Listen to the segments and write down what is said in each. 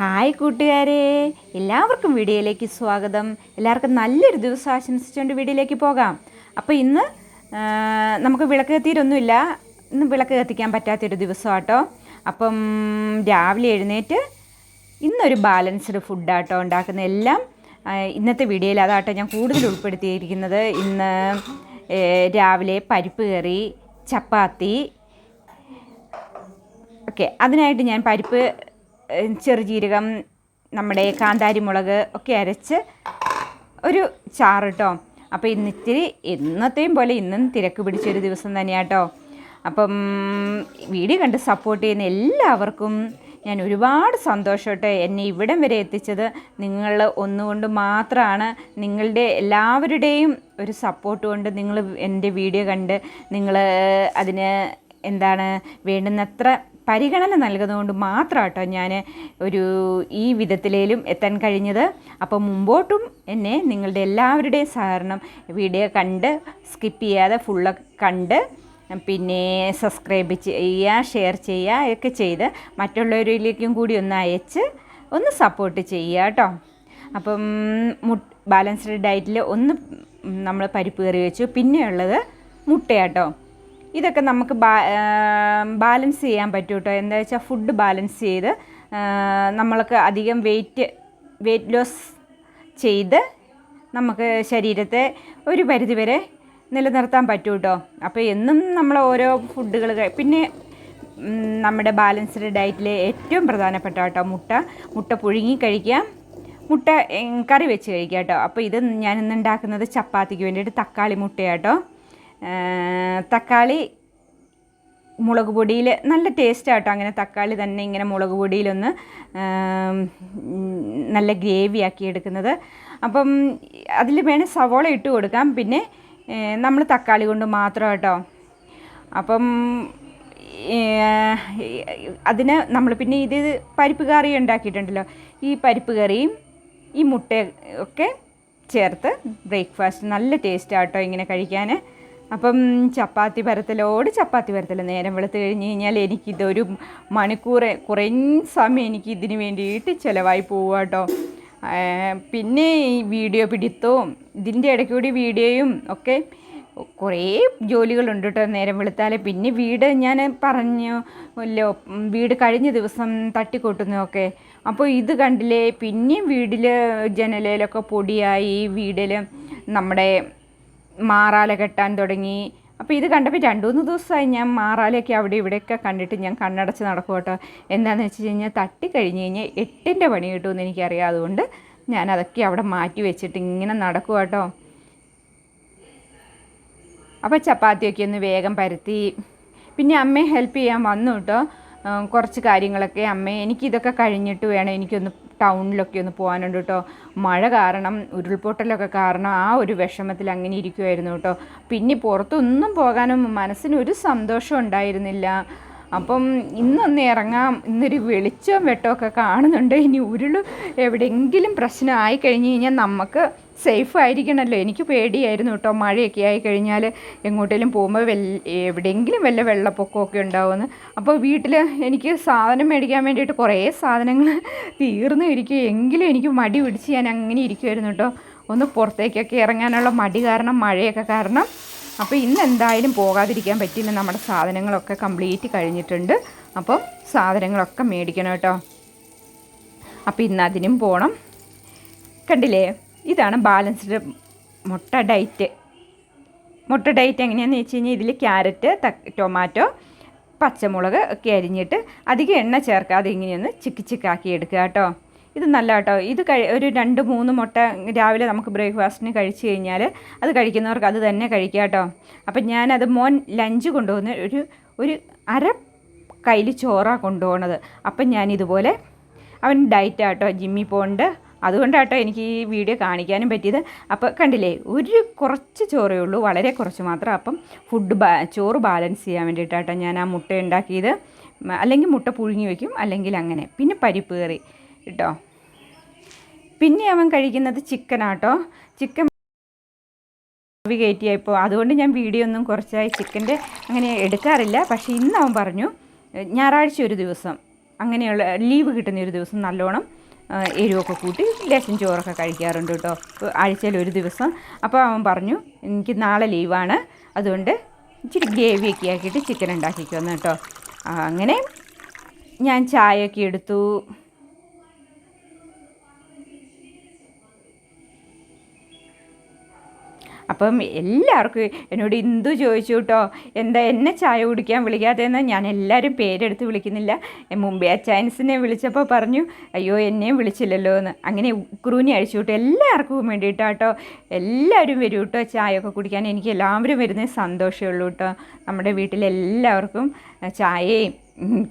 Hi കൂട്ടുകാരെ. എല്ലാവർക്കും വീഡിയോയിലേക്ക് സ്വാഗതം. എല്ലാവർക്കും നല്ലൊരു ദിവസം ആശംസിച്ചുകൊണ്ട് വീഡിയോയിലേക്ക് പോകാം. അപ്പോൾ ഇന്ന് നമുക്ക് വിളക്ക് കത്തിയിട്ടൊന്നുമില്ല. ഇന്ന് വിളക്ക് കത്തിക്കാൻ പറ്റാത്തൊരു ദിവസമാട്ടോ. അപ്പം രാവിലെ എഴുന്നേറ്റ് ഇന്നൊരു ബാലൻസ്ഡ് ഫുഡാട്ടോ ഉണ്ടാക്കുന്ന എല്ലാം ഇന്നത്തെ വീഡിയോയിൽ അതാട്ടോ ഞാൻ കൂടുതൽ ഉൾപ്പെടുത്തിയിരിക്കുന്നത്. ഇന്ന് രാവിലെ പരിപ്പ് കറി ചപ്പാത്തി. ഓക്കെ അതിനായിട്ട് ഞാൻ പരിപ്പ് ചെറുജീരകം നമ്മുടെ കാന്താരി മുളക് ഒക്കെ അരച്ച് ഒരു ചാറ് കേട്ടോ അപ്പോൾ ഇന്നിത്തിരി ഇന്നത്തെയും പോലെ ഇന്നും തിരക്ക് പിടിച്ചൊരു ദിവസം തന്നെയാട്ടോ അപ്പം വീഡിയോ കണ്ട് സപ്പോർട്ട് ചെയ്യുന്ന എല്ലാവർക്കും ഞാൻ ഒരുപാട് സന്തോഷമായിട്ട് എന്നെ ഇവിടം വരെ എത്തിച്ചത് നിങ്ങൾ ഒന്നുകൊണ്ട് മാത്രമാണ് നിങ്ങളുടെ എല്ലാവരുടെയും ഒരു സപ്പോർട്ട് കൊണ്ട് നിങ്ങൾ എന്റെ വീഡിയോ കണ്ട് നിങ്ങൾ അതിന് എന്താണ് വേണ്ടുന്നത്ര പരിഗണന നൽകുന്നതുകൊണ്ട് മാത്രം കേട്ടോ ഞാൻ ഒരു ഈ വിധത്തിലേലും എത്താൻ കഴിഞ്ഞത്. അപ്പോൾ മുമ്പോട്ടും എന്നെ നിങ്ങളുടെ എല്ലാവരുടെയും സഹകരണം വീഡിയോ കണ്ട് സ്കിപ്പ് ചെയ്യാതെ ഫുള്ള് കണ്ട് പിന്നെ സബ്സ്ക്രൈബ് ചെയ്യുക ഷെയർ ചെയ്യുക ഒക്കെ ചെയ്ത് മറ്റുള്ളവരിലേക്കും കൂടി ഒന്ന് അയച്ച് ഒന്ന് സപ്പോർട്ട് ചെയ്യുക കേട്ടോ അപ്പം മു ബാലൻസ്ഡ് ഡയറ്റിൽ ഒന്ന് നമ്മൾ പരിപ്പ് കറി വെച്ചു. പിന്നെയുള്ളത് മുട്ടയാട്ടോ. ഇതൊക്കെ നമുക്ക് ബാലൻസ് ചെയ്യാൻ പറ്റും കേട്ടോ എന്താ വെച്ചാൽ ഫുഡ് ബാലൻസ് ചെയ്ത് നമ്മൾക്ക് അധികം വെയിറ്റ് വെയിറ്റ് ലോസ് ചെയ്ത് നമുക്ക് ശരീരത്തെ ഒരു പരിധിവരെ നിലനിർത്താൻ പറ്റും കേട്ടോ അപ്പോൾ എന്നും നമ്മൾ ഓരോ ഫുഡുകൾ പിന്നെ നമ്മുടെ ബാലൻസ്ഡ് ഡയറ്റിലെ ഏറ്റവും പ്രധാനപ്പെട്ട കേട്ടോ മുട്ട. മുട്ട പുഴുങ്ങി കഴിക്കാം മുട്ട കറി വെച്ച് കഴിക്കാം കേട്ടോ. അപ്പോൾ ഇത് ഞാനിന്ന് ഉണ്ടാക്കുന്നത് ചപ്പാത്തിക്ക് വേണ്ടിയിട്ട് തക്കാളി മുട്ടയാട്ടോ. തക്കാളി മുളക് പൊടിയിൽ നല്ല ടേസ്റ്റ് അങ്ങനെ തക്കാളി തന്നെ ഇങ്ങനെ മുളക് പൊടിയിലൊന്ന് നല്ല ഗ്രേവി ആക്കി എടുക്കുന്നത്. അപ്പം അതിൽ വേണം സവോള ഇട്ട് കൊടുക്കാം. പിന്നെ നമ്മൾ തക്കാളി കൊണ്ട് മാത്രം കേട്ടോ അപ്പം അതിന് നമ്മൾ പിന്നെ ഇത് പരിപ്പ് കറി ഉണ്ടാക്കിയിട്ടുണ്ടല്ലോ. ഈ പരിപ്പ് കറിയും ഈ മുട്ട ഒക്കെ ചേർത്ത് ബ്രേക്ക്ഫാസ്റ്റ് നല്ല ടേസ്റ്റ് ആട്ടോ ഇങ്ങനെ കഴിക്കാൻ. അപ്പം ചപ്പാത്തി പരത്തലോട് ചപ്പാത്തി പരത്തൽ നേരം വെളുത്ത് കഴിഞ്ഞ് കഴിഞ്ഞാൽ എനിക്കിതൊരു മണിക്കൂർ കുറഞ്ഞ സമയം എനിക്ക് ഇതിന് വേണ്ടിയിട്ട് ചിലവായി പോവുക കേട്ടോ പിന്നെ ഈ വീഡിയോ പിടിത്തവും ഇതിന്റെ ഇടയ്ക്ക് കൂടി വീഡിയോയും ഒക്കെ കുറേ ജോലികളുണ്ട് കേട്ടോ നേരം വെളുത്താൽ പിന്നെ വീട് ഞാൻ പറഞ്ഞു അല്ലോ വീട് കഴിഞ്ഞ ദിവസം തട്ടിക്കൊട്ടുന്നതൊക്കെ. അപ്പോൾ ഇത് കണ്ടില്ലേ പിന്നെയും വീട്ടിൽ ജനലയിലൊക്കെ പൊടിയായി വീടിൽ നമ്മുടെ മാറാല കെട്ടാൻ തുടങ്ങി. അപ്പോൾ ഇത് കണ്ടപ്പോൾ രണ്ട് മൂന്ന് ദിവസമായി ഞാൻ മാറാലയൊക്കെ അവിടെ ഇവിടെയൊക്കെ കണ്ടിട്ട് ഞാൻ കണ്ണടച്ച് നടക്കും കേട്ടോ എന്താണെന്ന് വെച്ച് കഴിഞ്ഞാൽ തട്ടി കഴിഞ്ഞ് കഴിഞ്ഞാൽ എട്ടിന്റെ പണി കിട്ടുമെന്ന് എനിക്കറിയാം. അതുകൊണ്ട് ഞാൻ അതൊക്കെ അവിടെ മാറ്റി വെച്ചിട്ട് ഇങ്ങനെ നടക്കും കേട്ടോ അപ്പോൾ ചപ്പാത്തിയൊക്കെ ഒന്ന് വേഗം പരത്തി. പിന്നെ അമ്മയെ ഹെൽപ്പ് ചെയ്യാൻ വന്നു കേട്ടോ കുറച്ച് കാര്യങ്ങളൊക്കെ അമ്മ എനിക്കിതൊക്കെ കഴിഞ്ഞിട്ട് വേണം എനിക്കൊന്ന് ടൗണിലൊക്കെ ഒന്ന് പോകാനുണ്ട് കേട്ടോ. മഴ കാരണം ഉരുൾപൊട്ടലൊക്കെ കാരണം ആ ഒരു വിഷമത്തിൽ അങ്ങനെ ഇരിക്കുമായിരുന്നു കേട്ടോ. പിന്നെ പുറത്തൊന്നും പോകാനും മനസ്സിന് ഒരു സന്തോഷം ഉണ്ടായിരുന്നില്ല. അപ്പം ഇന്നൊന്ന് ഇറങ്ങാം ഇന്നൊരു വെളിച്ചവും വെട്ടമൊക്കെ കാണുന്നുണ്ട്. ഇനി ഉരുൾ എവിടെയെങ്കിലും പ്രശ്നമായി കഴിഞ്ഞ് കഴിഞ്ഞാൽ നമുക്ക് സേഫ് ആയിരിക്കണമല്ലോ എനിക്ക് പേടിയായിരുന്നു കേട്ടോ. മഴയൊക്കെ ആയി കഴിഞ്ഞാൽ എങ്ങോട്ടേലും പോകുമ്പോൾ വെല്ല എവിടെയെങ്കിലും വല്ല വെള്ളപ്പൊക്കമൊക്കെ ഉണ്ടാവുമെന്ന്. അപ്പോൾ വീട്ടിൽ എനിക്ക് സാധനം മേടിക്കാൻ വേണ്ടിയിട്ട് കുറേ സാധനങ്ങൾ തീർന്നു ഇരിക്കും എങ്കിലും എനിക്ക് മടി പിടിച്ച് ഞാൻ അങ്ങനെ ഇരിക്കുമായിരുന്നു കേട്ടോ. ഒന്ന് പുറത്തേക്കൊക്കെ ഇറങ്ങാനുള്ള മടി കാരണം മഴയൊക്കെ കാരണം. അപ്പോൾ ഇന്ന് എന്തായാലും പോകാതിരിക്കാൻ പറ്റില്ല നമ്മുടെ സാധനങ്ങളൊക്കെ കംപ്ലീറ്റ് കഴിഞ്ഞിട്ടുണ്ട്. അപ്പോൾ സാധനങ്ങളൊക്കെ മേടിക്കണം കേട്ടോ. അപ്പോൾ ഇന്ന് അതിനും പോകണം കണ്ടില്ലേ? ഇതാണ് ബാലൻസ്ഡ് മുട്ട ഡയറ്റ്. മുട്ട ഡയറ്റ് എങ്ങനെയാണെന്ന് വെച്ച് കഴിഞ്ഞാൽ ഇതിൽ ക്യാരറ്റ് ടൊമാറ്റോ പച്ചമുളക് ഒക്കെ അരിഞ്ഞിട്ട് അധികം എണ്ണ ചേർക്കാതെ ഇങ്ങനെയൊന്ന് ചിക്കി ചിക്കാക്കി എടുക്കുക കേട്ടോ. ഇത് നല്ല കേട്ടോ. ഇത് കഴി ഒരു രണ്ട് മൂന്ന് മുട്ട രാവിലെ നമുക്ക് ബ്രേക്ക്ഫാസ്റ്റിന് കഴിച്ചു കഴിഞ്ഞാൽ അത് കഴിക്കുന്നവർക്ക് അത് തന്നെ കഴിക്കുക കേട്ടോ. അപ്പം ഞാനത് മോൻ ലഞ്ച് കൊണ്ടുപോകുന്ന ഒരു ഒരു അര കയ്യിൽ ചോറാണ് കൊണ്ടുപോകണത് അപ്പം ഞാനിതുപോലെ അവൻ ഡയറ്റ് ജിമ്മി പോകുന്നുണ്ട് അതുകൊണ്ടാട്ടോ എനിക്ക് ഈ വീഡിയോ കാണിക്കാനും പറ്റിയത്. അപ്പോൾ കണ്ടില്ലേ ഒരു കുറച്ച് ചോറേ ഉള്ളൂ വളരെ കുറച്ച് മാത്രം. അപ്പം ഫുഡ് ബാ ചോറ് ബാലൻസ് ചെയ്യാൻ വേണ്ടിയിട്ടാട്ടോ ഞാൻ ആ മുട്ട ഉണ്ടാക്കിയത്. അല്ലെങ്കിൽ മുട്ട പുഴുങ്ങി വയ്ക്കും അല്ലെങ്കിൽ അങ്ങനെ. പിന്നെ പരിപ്പ് കറി കേട്ടോ. പിന്നെ അവൻ കഴിക്കുന്നത് ചിക്കനാട്ടോ ചിക്കൻ ആവി കയറ്റിയായപ്പോൾ അതുകൊണ്ട് ഞാൻ വീഡിയോ ഒന്നും കുറച്ചായി ചിക്കന്റെ അങ്ങനെ എടുക്കാറില്ല. പക്ഷേ ഇന്ന് അവൻ പറഞ്ഞു "എ, ഞായറാഴ്ച ഒരു ദിവസം അങ്ങനെയുള്ള ലീവ് കിട്ടുന്ന ഒരു ദിവസം നല്ലോണം എരിവൊക്കെ കൂട്ടി ലേശം ചോറൊക്കെ കഴിക്കാറുണ്ട് കേട്ടോ. ആഴ്ചയിൽ ഒരു ദിവസം. അപ്പോൾ അവൻ പറഞ്ഞു എനിക്ക് നാളെ ലീവാണ്. അതുകൊണ്ട് ഇച്ചിരി ഗ്രേവിയൊക്കെ ആക്കിയിട്ട് ചിക്കൻ ഉണ്ടാക്കിക്കുമെന്ന് കേട്ടോ. അങ്ങനെ ഞാൻ ചായയൊക്കെ എടുത്തു. അപ്പം എല്ലാവർക്കും എന്നോട് ഇന്ദു ചോദിച്ചു കേട്ടോ എന്താ എന്നെ ചായ കുടിക്കാൻ വിളിക്കാത്തതെന്ന് ഞാൻ എല്ലാവരും പേരെടുത്ത് വിളിക്കുന്നില്ല. മുമ്പേ അച്ചായൻസിനെ വിളിച്ചപ്പോൾ പറഞ്ഞു അയ്യോ എന്നെയും വിളിച്ചില്ലല്ലോ എന്ന്. അങ്ങനെ ഉക്രൂനി അഴിച്ചു വിട്ടു. എല്ലാവർക്കും വേണ്ടിയിട്ടാട്ടോ എല്ലാവരും വരും കേട്ടോ ചായയൊക്കെ കുടിക്കാൻ എനിക്ക് എല്ലാവരും വരുന്നേ സന്തോഷമേ ഉള്ളൂ കേട്ടോ നമ്മുടെ വീട്ടിലെല്ലാവർക്കും ചായയും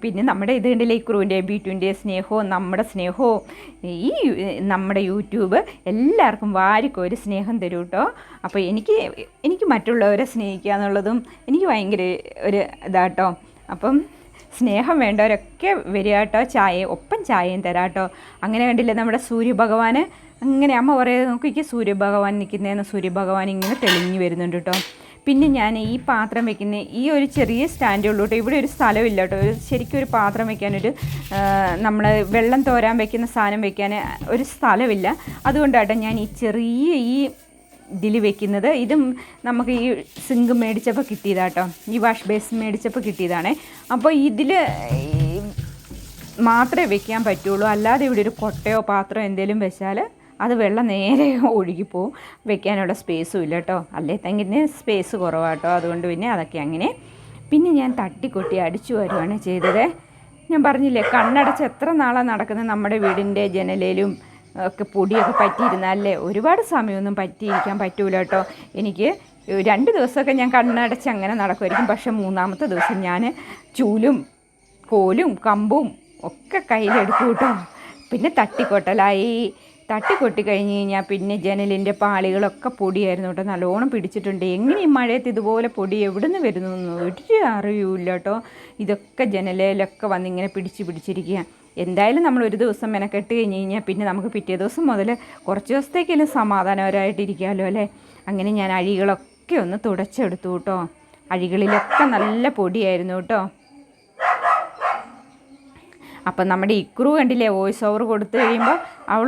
പിന്നെ നമ്മുടെ ഇത് കണ്ടില്ലേ ഈ ബീറ്റുവിന്റെയും ബീറ്റുവിന്റെ സ്നേഹവും നമ്മുടെ സ്നേഹവും ഈ നമ്മുടെ യൂട്യൂബ് എല്ലാവർക്കും ഒരു സ്നേഹം തരും കേട്ടോ അപ്പോൾ എനിക്ക് എനിക്ക് മറ്റുള്ളവരെ സ്നേഹിക്കുക എന്നുള്ളതും എനിക്ക് ഭയങ്കര ഒരു ഇതാട്ടോ അപ്പം സ്നേഹം വേണ്ടവരൊക്കെ വരിക കേട്ടോ ചായ ഒപ്പം ചായയും തരാം കേട്ടോ അങ്ങനെ കണ്ടില്ലേ നമ്മുടെ സൂര്യഭഗവാന്? അങ്ങനെ അമ്മ പറയുന്നത് നോക്കിക്ക് സൂര്യഭഗവാൻ നിൽക്കുന്നതെന്ന് സൂര്യഭഗവാൻ ഇങ്ങനെ തെളിഞ്ഞു വരുന്നുണ്ട് കേട്ടോ പിന്നെ ഞാൻ ഈ പാത്രം വെക്കുന്ന ഈ ഒരു ചെറിയ സ്റ്റാൻഡേ ഉള്ളൂ കേട്ടോ ഇവിടെ ഒരു സ്ഥലമില്ല കേട്ടോ ഒരു ശരിക്കും ഒരു പാത്രം വെക്കാനൊരു നമ്മൾ വെള്ളം തോരാൻ വെക്കുന്ന സാധനം വെക്കാൻ ഒരു സ്ഥലമില്ല. അതുകൊണ്ടാട്ടോ ഞാൻ ഈ ചെറിയ ഈ ഇതിൽ വെക്കുന്നത്. ഇതും നമുക്ക് ഈ സിങ്ക് മേടിച്ചപ്പോൾ കിട്ടിയതാട്ടോ. ഈ വാഷ് ബേസ് മേടിച്ചപ്പോൾ കിട്ടിയതാണേ. അപ്പോൾ ഇതിൽ മാത്രമേ വെക്കാൻ പറ്റുള്ളൂ. അല്ലാതെ ഇവിടെ ഒരു കൊട്ടയോ പാത്രമോ എന്തെങ്കിലും വെച്ചാൽ അത് വെള്ളം നേരെ ഒഴുകിപ്പോവും. വെക്കാനുള്ള സ്പേസും ഇല്ല കേട്ടോ അല്ലേ? തെങ്ങിന് സ്പേസ് കുറവാട്ടോ അതുകൊണ്ട് പിന്നെ അതൊക്കെ അങ്ങനെ പിന്നെ ഞാൻ തട്ടിക്കൊട്ടി അടിച്ചു വരുവാണ് ചെയ്തത്. ഞാൻ പറഞ്ഞില്ലേ കണ്ണടച്ച് എത്ര നാളാണ് നടക്കുന്നത് നമ്മുടെ വീടിന്റെ ജനലയിലും ഒക്കെ പൊടിയൊക്കെ പറ്റിയിരുന്നല്ലേ ഒരുപാട് സമയമൊന്നും പറ്റിയിരിക്കാൻ പറ്റൂല കേട്ടോ എനിക്ക് രണ്ട് ദിവസമൊക്കെ ഞാൻ കണ്ണടച്ച് അങ്ങനെ നടക്കുമായിരിക്കും. പക്ഷേ മൂന്നാമത്തെ ദിവസം ഞാൻ ചൂലും കോലും കമ്പും ഒക്കെ കയ്യിലെടുക്കും കേട്ടോ പിന്നെ തട്ടിക്കൊട്ടലായി. തട്ടിക്കൊട്ടി കഴിഞ്ഞ് കഴിഞ്ഞാൽ പിന്നെ ജനലിന്റെ പാളികളൊക്കെ പൊടിയായിരുന്നു കേട്ടോ. നല്ലോണം പിടിച്ചിട്ടുണ്ട്. എങ്ങനെ ഈ മഴയത്ത് ഇതുപോലെ പൊടി എവിടെ നിന്ന് വരുന്നു ഒരു അറിയൂല കേട്ടോ. ഇതൊക്കെ ജനലിലൊക്കെ വന്നിങ്ങനെ പിടിച്ച് പിടിച്ചിരിക്കുക എന്തായാലും നമ്മൾ ഒരു ദിവസം മെനക്കെട്ട് കഴിഞ്ഞ് കഴിഞ്ഞാൽ പിന്നെ നമുക്ക് പിറ്റേ ദിവസം മുതൽ കുറച്ച് ദിവസത്തേക്കെങ്കിലും സമാധാനപരമായിട്ടിരിക്കാമല്ലോ അല്ലേ? അങ്ങനെ ഞാൻ അഴികളൊക്കെ ഒന്ന് തുടച്ചെടുത്തു കേട്ടോ. അഴികളിലൊക്കെ നല്ല പൊടിയായിരുന്നു കേട്ടോ. അപ്പം നമ്മുടെ ഇക്രു കണ്ടില്ലേ വോയിസ് ഓവർ കൊടുത്തു കഴിയുമ്പോൾ അവൾ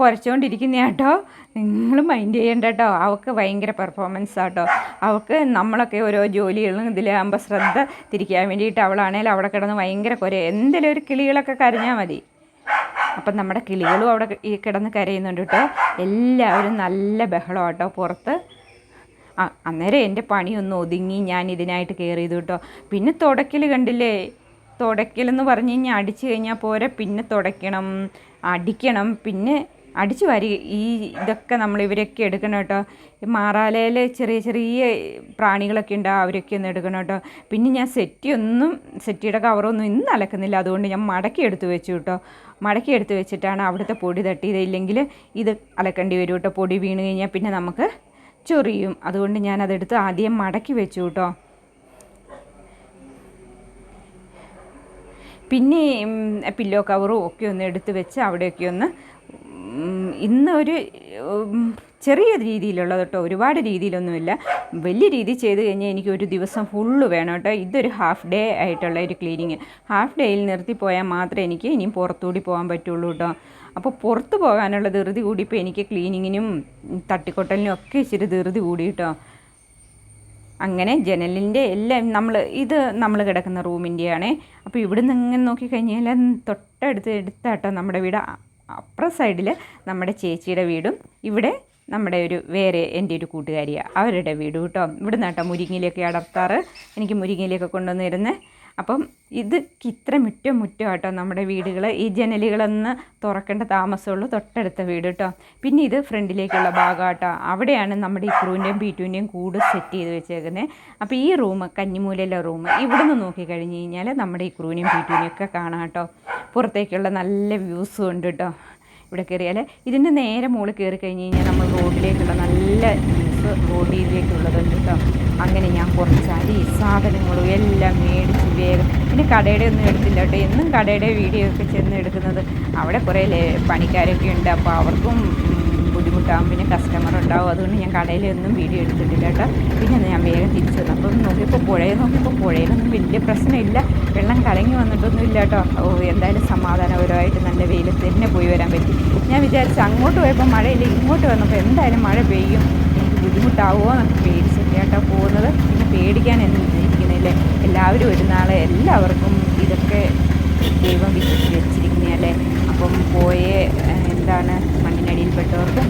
കുരച്ചുകൊണ്ടിരിക്കുന്ന കേട്ടോ നിങ്ങൾ മൈൻഡ് ചെയ്യേണ്ട കേട്ടോ അവൾക്ക് ഭയങ്കര പെർഫോമൻസ് ആട്ടോ. അവൾക്ക് നമ്മളൊക്കെ ഓരോ ജോലികളും ഇതിലാകുമ്പോൾ ശ്രദ്ധ തിരിക്കാൻ വേണ്ടിയിട്ട് അവളാണേലും അവിടെ കിടന്ന് ഭയങ്കര കുര. എന്തെങ്കിലും ഒരു കിളികളൊക്കെ കരഞ്ഞാൽ മതി. അപ്പം നമ്മുടെ കിളികളും അവിടെ ഈ കിടന്ന് കരയുന്നുണ്ട് കേട്ടോ എല്ലാവരും നല്ല ബഹളം കേട്ടോ പുറത്ത് അന്നേരം എന്റെ പണിയൊന്ന് ഒതുങ്ങി ഞാൻ ഇതിനായിട്ട് കയറി ചെയ്തു കേട്ടോ പിന്നെ തുടക്കൽ കണ്ടില്ലേ? തുടയ്ക്കലെന്ന് പറഞ്ഞു കഴിഞ്ഞാൽ അടിച്ചു കഴിഞ്ഞാൽ പോരെ. പിന്നെ തുടയ്ക്കണം അടിക്കണം. പിന്നെ അടിച്ചു വാരി ഈ ഇതൊക്കെ നമ്മൾ ഇവരൊക്കെ എടുക്കണം കേട്ടോ. മാറാലയിൽ ചെറിയ ചെറിയ പ്രാണികളൊക്കെ ഉണ്ട് അവരൊക്കെ ഒന്ന് എടുക്കണം കേട്ടോ. പിന്നെ ഞാൻ സെറ്റിയൊന്നും സെറ്റിയുടെ കവറൊന്നും ഇന്ന് അലക്കുന്നില്ല. അതുകൊണ്ട് ഞാൻ മടക്കി എടുത്ത് വെച്ചു കേട്ടോ. മടക്കി എടുത്ത് വെച്ചിട്ടാണ് അവിടുത്തെ പൊടി തട്ടിയത്. ഇല്ലെങ്കിൽ ഇത് അലക്കേണ്ടി വരും കേട്ടോ. പൊടി വീണ് കഴിഞ്ഞാൽ പിന്നെ നമുക്ക് ചൊറിയും. അതുകൊണ്ട് ഞാൻ അതെടുത്ത് ആദ്യം മടക്കി വെച്ചു കേട്ടോ. പിന്നെ പില്ലോ കവറും ഒക്കെ ഒന്ന് എടുത്ത് വെച്ച് അവിടെയൊക്കെ ഒന്ന് ഇന്ന് ഒരു ചെറിയ രീതിയിലുള്ളത് കേട്ടോ. ഒരുപാട് രീതിയിലൊന്നുമില്ല. വലിയ രീതി ചെയ്ത് കഴിഞ്ഞാൽ എനിക്ക് ഒരു ദിവസം ഫുള്ള് വേണം കേട്ടോ. ഇതൊരു ഹാഫ് ഡേ ആയിട്ടുള്ള ഒരു ക്ലീനിങ്. ഹാഫ് ഡേയിൽ നിർത്തിപ്പോയാൽ മാത്രമേ എനിക്ക് ഇനിയും പുറത്തുകൂടി പോകാൻ പറ്റുള്ളൂ കേട്ടോ. അപ്പോൾ പുറത്ത് പോകാനുള്ള ധൃതി കൂടി ഇപ്പോൾ എനിക്ക് ക്ലീനിങ്ങിനും തട്ടിക്കൊട്ടലിനും ഒക്കെ ഇച്ചിരി ധൃതി കൂടി കേട്ടോ. അങ്ങനെ ജനലിന്റെ എല്ലാം നമ്മൾ ഇത് നമ്മൾ കിടക്കുന്ന റൂമിന്റെയാണ്. അപ്പോൾ ഇവിടുന്ന് ഇങ്ങനെ നോക്കിക്കഴിഞ്ഞാൽ തൊട്ടടുത്ത് എടുത്താട്ടോ നമ്മുടെ വീട്. അപ്പുറ സൈഡിൽ നമ്മുടെ ചേച്ചിയുടെ വീടും ഇവിടെ നമ്മുടെ ഒരു വേറെ എന്റെ ഒരു കൂട്ടുകാരിയാണ് അവരുടെ വീട് കേട്ടോ ഇവിടെ നിന്നാട്ടോ മുരിങ്ങയിലൊക്കെ അടർത്താറ്. എനിക്ക് മുരിങ്ങയിലൊക്കെ കൊണ്ടുവന്ന് തരുന്നത് അപ്പം ഇത് ഇത്ര മുറ്റം മുറ്റം കേട്ടോ നമ്മുടെ വീടുകൾ ഈ ജനലുകളൊന്ന് തുറക്കേണ്ട താമസമുള്ളൂ തൊട്ടടുത്ത വീട് കേട്ടോ പിന്നെ ഇത് ഫ്രണ്ടിലേക്കുള്ള ഭാഗം കേട്ടോ അവിടെയാണ് നമ്മുടെ ഈ ക്രൂവിന്റെയും ബീറ്റുവിന്റെയും കൂട് സെറ്റ് ചെയ്ത് വെച്ചേക്കുന്നത് അപ്പോൾ ഈ റൂം കഞ്ഞിമൂലയിലെ റൂം ഇവിടെ നിന്ന് നോക്കിക്കഴിഞ്ഞ് കഴിഞ്ഞാൽ നമ്മുടെ ഈ ക്രൂവിനെയും ബീറ്റുവിനെയും ഒക്കെ കാണാം കേട്ടോ പുറത്തേക്കുള്ള നല്ല വ്യൂസും ഉണ്ട് കേട്ടോ ഇവിടെ കയറിയാൽ ഇതിന്റെ നേരെ മുകളിൽ കയറി കഴിഞ്ഞ് കഴിഞ്ഞാൽ നമ്മൾ റോഡിലേക്കുള്ള നല്ല വ്യൂസ് റോഡിലേക്കുള്ളതുണ്ട് കേട്ടോ അങ്ങനെ ഞാൻ കുറച്ച് അരി സാധനങ്ങളും എല്ലാം മേടിച്ച് വേഗം. പിന്നെ കടയുടെ ഒന്നും എടുത്തില്ല കേട്ടോ എന്നും കടയുടെ വീഡിയോ ഒക്കെ ചെന്ന് എടുക്കുന്നത്. അവിടെ കുറേ പണിക്കാരൊക്കെ ഉണ്ട്. അപ്പോൾ അവർക്കും ബുദ്ധിമുട്ടാകും പിന്നെ കസ്റ്റമർ ഉണ്ടാവും. അതുകൊണ്ട് ഞാൻ കടയിൽ ഒന്നും വീഡിയോ എടുത്തിട്ടില്ല കേട്ടോ. പിന്നെ ഞാൻ വേഗം തിരിച്ചു വന്നു. അപ്പം നോക്കിയപ്പോൾ പുഴയെ നോക്കിയപ്പോൾ പുഴയിലൊന്നും വലിയ പ്രശ്നമില്ല. വെള്ളം കലങ്ങി വന്നിട്ടൊന്നും ഇല്ല കേട്ടോ. ഓ എന്തായാലും സമാധാനപരമായിട്ട് നല്ല വെയിലത്ത് തന്നെ പോയി വരാൻ പറ്റി. ഞാൻ വിചാരിച്ചു അങ്ങോട്ട് പോയപ്പോൾ മഴയില്ല? ഇങ്ങോട്ട് വന്നപ്പോൾ എന്തായാലും മഴ പെയ്യും. എനിക്ക് ബുദ്ധിമുട്ടാവുമോ എന്നൊക്കെ പേടിച്ചിട്ട് കേട്ടോ പോകുന്നത്. പിന്നെ പേടിക്കാൻ ഇരിക്കുന്നില്ലേ എല്ലാവരും ഒരു നാളെ എല്ലാവർക്കും ഇതൊക്കെ ദൈവം വിശ്വസിച്ചിരിക്കുന്നതല്ലേ അപ്പം പോയേ എന്താണ്? മണ്ണിനടിയിൽപ്പെട്ടവർക്കും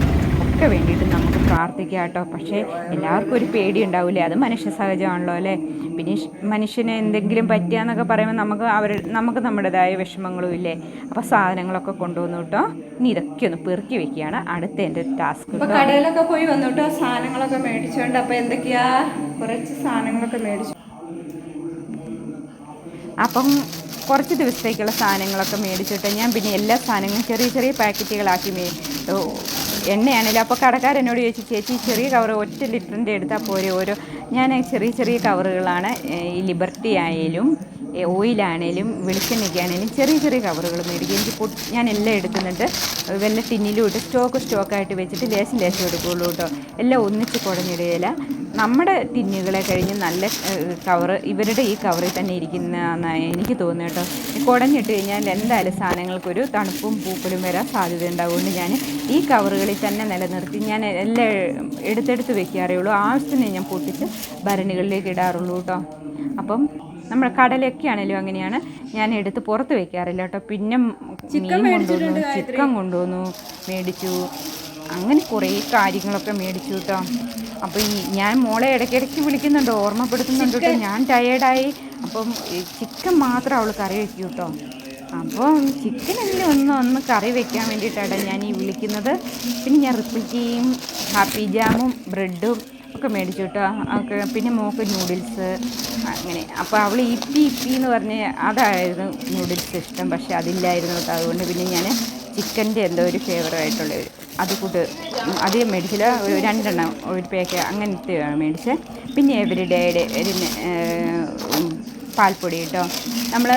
ഒക്കെ വേണ്ടിയിട്ട് നമുക്ക് പ്രാർത്ഥിക്കാം കേട്ടോ. പക്ഷേ എല്ലാവർക്കും ഒരു പേടി ഉണ്ടാവില്ലേ അത് മനുഷ്യ സഹജമാണല്ലോ അല്ലേ? പിന്നെ മനുഷ്യന് എന്തെങ്കിലും പറ്റിയാന്നൊക്കെ പറയുമ്പോൾ നമുക്ക് അവർ നമുക്ക് നമ്മുടേതായ വിഷമങ്ങളും ഇല്ലേ? അപ്പോൾ സാധനങ്ങളൊക്കെ കൊണ്ടുവന്നു കേട്ടോ. ഇനി ഇതൊക്കെ ഒന്ന് പെറുക്കി വെക്കുകയാണ് അടുത്ത എന്റെ ടാസ്ക് ഇപ്പോൾ കടയിലൊക്കെ പോയി വന്നിട്ടോ സാധനങ്ങളൊക്കെ മേടിച്ചുകൊണ്ട് അപ്പോൾ എന്തൊക്കെയാ? കുറച്ച് സാധനങ്ങളൊക്കെ മേടിച്ചു. അപ്പം കുറച്ച് ദിവസത്തേക്കുള്ള സാധനങ്ങളൊക്കെ മേടിച്ചിട്ട് ഞാൻ പിന്നെ എല്ലാ സാധനങ്ങളും ചെറിയ ചെറിയ പാക്കറ്റുകളാക്കി മേ എണ്ണയാണല്ലോ അപ്പോൾ കടക്കാരനോട് ചോദിച്ചു ചേച്ചി ചെറിയ കവർ ഒറ്റ ലിറ്ററിന്റെ എടുത്താൽ പോരെ? ഓരോ ഞാൻ ചെറിയ ചെറിയ കവറുകളാണ് ഈ ലിബർട്ടി ആയാലും ഓയിലാണേലും വെളിച്ചെണ്ണയ്ക്കാണേലും ചെറിയ ചെറിയ കവറുകൾ മേടിക്കും. എനിക്ക് പൊ ഞാൻ എല്ലാം എടുക്കുന്നുണ്ട്. വല്ല ടിന്നിലും ഇട്ട് സ്റ്റോക്ക് സ്റ്റോക്കായിട്ട് വെച്ചിട്ട് ലേശം ലേശം എടുക്കുകയുള്ളൂ കേട്ടോ. എല്ലാം ഒന്നിച്ച് കുടഞ്ഞിടുകയില്ല നമ്മുടെ ടിന്നുകളെ കഴിഞ്ഞ് നല്ല കവറ് ഇവരുടെ ഈ കവറിൽ തന്നെ ഇരിക്കുന്ന എനിക്ക് തോന്നുന്നു കേട്ടോ. കുടഞ്ഞിട്ട് കഴിഞ്ഞാൽ എന്തായാലും സാധനങ്ങൾക്കൊരു തണുപ്പും പൂപ്പലും വരാൻ സാധ്യത ഉണ്ടാവുകൊണ്ട് ഞാൻ ഈ കവറുകളിൽ തന്നെ നിലനിർത്തി ഞാൻ എല്ലാം എടുത്തെടുത്ത് വെക്കാറേ ഉള്ളൂ. ആവശ്യത്തിന് ഞാൻ പൊട്ടിച്ച് ഭരണികളിലേക്ക് ഇടാറുള്ളൂ കേട്ടോ. അപ്പം നമ്മുടെ കടലൊക്കെ ആണെങ്കിലും അങ്ങനെയാണ് ഞാൻ എടുത്ത് പുറത്ത് വെക്കാറില്ല കേട്ടോ. പിന്നെ മീൻ കൊണ്ടുവന്നു ചിക്കൻ കൊണ്ടുവന്നു മേടിച്ചു. അങ്ങനെ കുറേ കാര്യങ്ങളൊക്കെ മേടിച്ചു കേട്ടോ. അപ്പോൾ ഈ ഞാൻ മോളെ ഇടയ്ക്കിടയ്ക്ക് വിളിക്കുന്നുണ്ട് ഓർമ്മപ്പെടുത്തുന്നുണ്ട് കേട്ടോ. ഞാൻ ടയേർഡായി അപ്പം ചിക്കൻ മാത്രം അവൾ കറി വയ്ക്കൂ കേട്ടോ. അപ്പം ചിക്കൻ എല്ലാം ഒന്ന് ഒന്ന് കറി വെക്കാൻ വേണ്ടിയിട്ടാണ് ഞാൻ ഈ വിളിക്കുന്നത്. പിന്നെ ഞാൻ റിപ്പിൾക്കിയും ഹാപ്പി ജാമും ബ്രെഡും ഒക്കെ മേടിച്ചു കേട്ടോ. ഒക്കെ പിന്നെ മോക്ക് നൂഡിൽസ് അങ്ങനെ. അപ്പോൾ അവൾ ഇപ്പി ഇപ്പി എന്ന് പറഞ്ഞ് അതായിരുന്നു നൂഡിൽസ് ഇഷ്ടം പക്ഷേ അതില്ലായിരുന്നു കേട്ടോ. അതുകൊണ്ട് പിന്നെ ഞാൻ ചിക്കന്റെ എന്തോ ഒരു ഫേവറായിട്ടുള്ള അത് കൂട്ട് അത് മേടിച്ചില്ല. ഒരു രണ്ടെണ്ണം ഒരു പേക്ക് അങ്ങനത്തെ മേടിച്ചത് പിന്നെ എവരിഡേയുടെ ഒരു പാൽപ്പൊടി കേട്ടോ. നമ്മൾ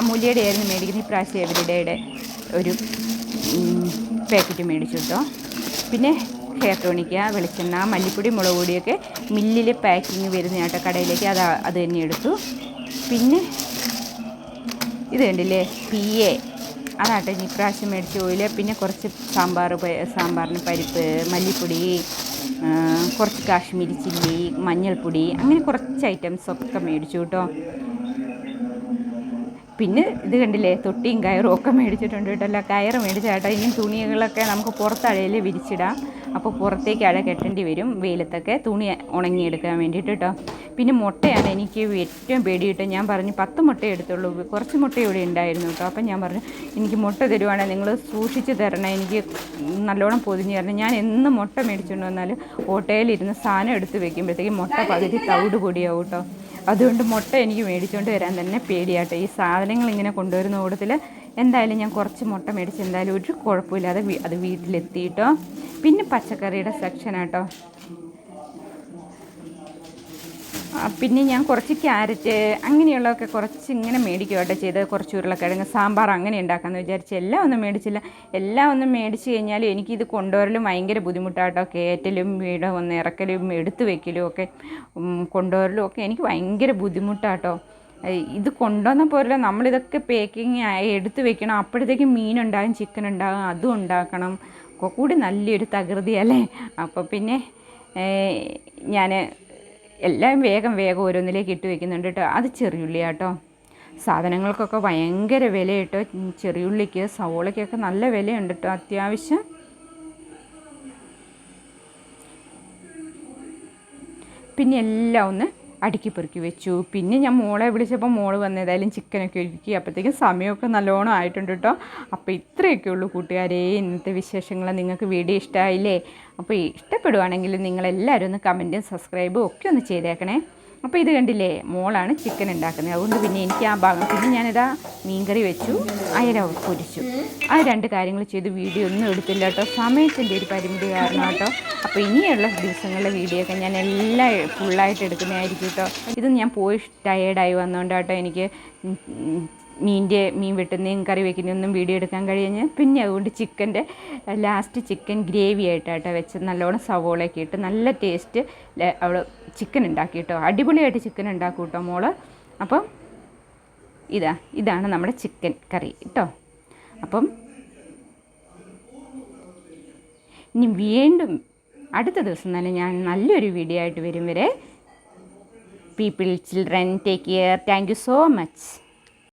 അമൂല്യയുടെ ആയിരുന്നു മേടിക്കുന്നത്. ഇപ്രാവശ്യം എവരിഡേയുടെ ഒരു പാക്കറ്റ് മേടിച്ചു കേട്ടോ. പിന്നെ ഹെയർ ടോണിക്ക വെളിച്ചെണ്ണ മല്ലിപ്പൊടി മുളക് പൊടിയൊക്കെ മില്ലിൽ പാക്കിങ് വരുന്ന കേട്ടോ കടയിലേക്ക്. അത് അത് തന്നെ എടുത്തു. പിന്നെ ഇത് കണ്ടില്ലേ? പി എ അതാട്ടെ ഇപ്രാവശ്യം മേടിച്ച ഓയിൽ പിന്നെ കുറച്ച് സാമ്പാർ സാമ്പാറിന് പരിപ്പ് മല്ലിപ്പൊടി കുറച്ച് കാശ്മീരി ചില്ലി മഞ്ഞൾപ്പൊടി അങ്ങനെ കുറച്ച് ഐറ്റംസ് ഒക്കെ മേടിച്ചു കേട്ടോ. പിന്നെ ഇത് കണ്ടില്ലേ തൊട്ടിയും കയറും ഒക്കെ മേടിച്ചിട്ടുണ്ട് കേട്ടല്ലോ കയറ് മേടിച്ച കേട്ടോ. ഇനിയും തുണികളൊക്കെ നമുക്ക് പുറത്തഴയിൽ വിരിച്ചിടാം. അപ്പോൾ പുറത്തേക്ക് അഴ കെട്ടേണ്ടി വരും വെയിലത്തൊക്കെ തുണി ഉണങ്ങിയെടുക്കാൻ വേണ്ടിയിട്ട് കേട്ടോ. പിന്നെ മുട്ടയാണ് എനിക്ക് ഏറ്റവും പേടിയിട്ട് ഞാൻ പറഞ്ഞു പത്ത് മുട്ട എടുത്തുള്ളൂ. കുറച്ച് മുട്ട ഇവിടെ ഉണ്ടായിരുന്നു കേട്ടോ. അപ്പം ഞാൻ പറഞ്ഞു എനിക്ക് മുട്ട തരുവാണെങ്കിൽ നിങ്ങൾ സൂക്ഷിച്ച് തരണം. എനിക്ക് നല്ലോണം പൊതിഞ്ഞ് തരണം. ഞാൻ എന്ന് മുട്ട മേടിച്ചുകൊണ്ട് വന്നാൽ ഓട്ടയിലിരുന്ന് സാധനം എടുത്ത് വെക്കുമ്പോഴത്തേക്കും മുട്ട പകുതി തവിട് പൊടിയാവും കേട്ടോ. അതുകൊണ്ട് മുട്ട എനിക്ക് മേടിച്ചുകൊണ്ട് വരാൻ തന്നെ പേടിയാട്ടോ. ഈ സാധനങ്ങൾ ഇങ്ങനെ കൊണ്ടുവരുന്ന കൂട്ടത്തിൽ എന്തായാലും ഞാൻ കുറച്ച് മുട്ട മേടിച്ച് എന്തായാലും ഒരു കുഴപ്പമില്ലാതെ അത് വീട്ടിലെത്തിയിട്ടോ. പിന്നെ പച്ചക്കറിയുടെ സെക്ഷനാട്ടോ പിന്നെ ഞാൻ കുറച്ച് ക്യാരറ്റ് അങ്ങനെയുള്ളതൊക്കെ കുറച്ച് ഇങ്ങനെ മേടിക്കുക കേട്ടോ ചെയ്ത് കുറച്ച് ഉരുളക്കിഴങ്ങ് സാമ്പാർ അങ്ങനെ ഉണ്ടാക്കാമെന്ന് വിചാരിച്ച് എല്ലാം ഒന്നും മേടിച്ചില്ല. എല്ലാം ഒന്നും മേടിച്ച് കഴിഞ്ഞാൽ എനിക്കിത് കൊണ്ടുവരലും ഭയങ്കര ബുദ്ധിമുട്ടാട്ടോ. കയറ്റലും വീട് ഒന്ന് ഇറക്കലും എടുത്തു വെക്കലും ഒക്കെ കൊണ്ടുവരലും ഒക്കെ എനിക്ക് ഭയങ്കര ബുദ്ധിമുട്ടാട്ടോ. ഇത് കൊണ്ടുവന്ന പോലെ നമ്മളിതൊക്കെ പേക്കിങ് ആയി എടുത്തു വെക്കണം. അപ്പോഴത്തേക്കും മീനുണ്ടാകും ചിക്കൻ ഉണ്ടാകും അതും ഉണ്ടാക്കണം. ഒക്കെ കൂടി നല്ലൊരു തകൃതിയല്ലേ? അപ്പോൾ പിന്നെ ഞാൻ എല്ലാം വേഗം വേഗം ഓരോന്നിലേക്ക് ഇട്ട് വെക്കുന്നുണ്ട് കേട്ടോ. അത് ചെറിയുള്ളി കേട്ടോ സാധനങ്ങൾക്കൊക്കെ ഭയങ്കര വില കേട്ടോ ചെറിയുള്ളിക്ക് സവോളയ്ക്കൊക്കെ നല്ല വിലയുണ്ട് കേട്ടോ അത്യാവശ്യം. പിന്നെ എല്ലാം ഒന്ന് അടുക്കി പെറുക്കി വെച്ചു. പിന്നെ ഞാൻ മോളെ വിളിച്ചപ്പോൾ മോൾ വന്ന് ഏതായാലും ചിക്കനൊക്കെ ഒരുക്കി. അപ്പോഴത്തേക്കും സമയമൊക്കെ നല്ലോണം ആയിട്ടുണ്ട് കേട്ടോ അപ്പോൾ ഇത്രയൊക്കെ ഉള്ളൂ കൂട്ടുകാരെ ഇന്നത്തെ വിശേഷങ്ങൾ നിങ്ങൾക്ക് വീഡിയോ ഇഷ്ടമായില്ലേ അപ്പോൾ ഇഷ്ടപ്പെടുവാണെങ്കിൽ നിങ്ങളെല്ലാവരും ഒന്ന് കമന്റും സബ്സ്ക്രൈബും ഒക്കെ ഒന്ന് ചെയ്തേക്കണേ. അപ്പോൾ ഇത് കണ്ടില്ലേ മോളാണ് ചിക്കൻ ഉണ്ടാക്കുന്നത്. അതുകൊണ്ട് പിന്നെ എനിക്ക് ആ ഭാഗം പിന്നെ ഞാനിതാ മീൻകറി വെച്ചു അയല പൊരിച്ചു. ആ രണ്ട് കാര്യങ്ങൾ ചെയ്ത് വീഡിയോ ഒന്നും എടുത്തില്ല കേട്ടോ. സമയത്തിന്റെ ഒരു പരിമിതി കാരണം കേട്ടോ. അപ്പോൾ ഇനിയുള്ള ദിവസങ്ങളിലെ വീഡിയോ ഒക്കെ ഞാൻ എല്ലാം ഫുള്ളായിട്ട് എടുക്കുന്നതായിരിക്കും കേട്ടോ. ഇത് ഞാൻ പോയി ടയേർഡായി വന്നുകൊണ്ട് കേട്ടോ എനിക്ക് മീന്റെ മീൻ വെട്ടുന്നതും കറി വയ്ക്കുന്നതൊന്നും വീഡിയോ എടുക്കാൻ കഴിഞ്ഞ് പിന്നെ അതുകൊണ്ട് ചിക്കന്റെ ലാസ്റ്റ് ചിക്കൻ ഗ്രേവി ആയിട്ടാട്ടെ വെച്ച് നല്ലോണം സവോളയൊക്കെ ഇട്ട് നല്ല ടേസ്റ്റ് അവൾ ചിക്കൻ ഉണ്ടാക്കി കേട്ടോ അടിപൊളിയായിട്ട് ചിക്കൻ ഉണ്ടാക്കും കേട്ടോ മോൾ. അപ്പം ഇതാ ഇതാണ് നമ്മുടെ ചിക്കൻ കറി കേട്ടോ അപ്പം ഇനി വീണ്ടും അടുത്ത ദിവസം തന്നെ ഞാൻ നല്ലൊരു വീഡിയോ ആയിട്ട് വരും വരെ. People children take care thank you so much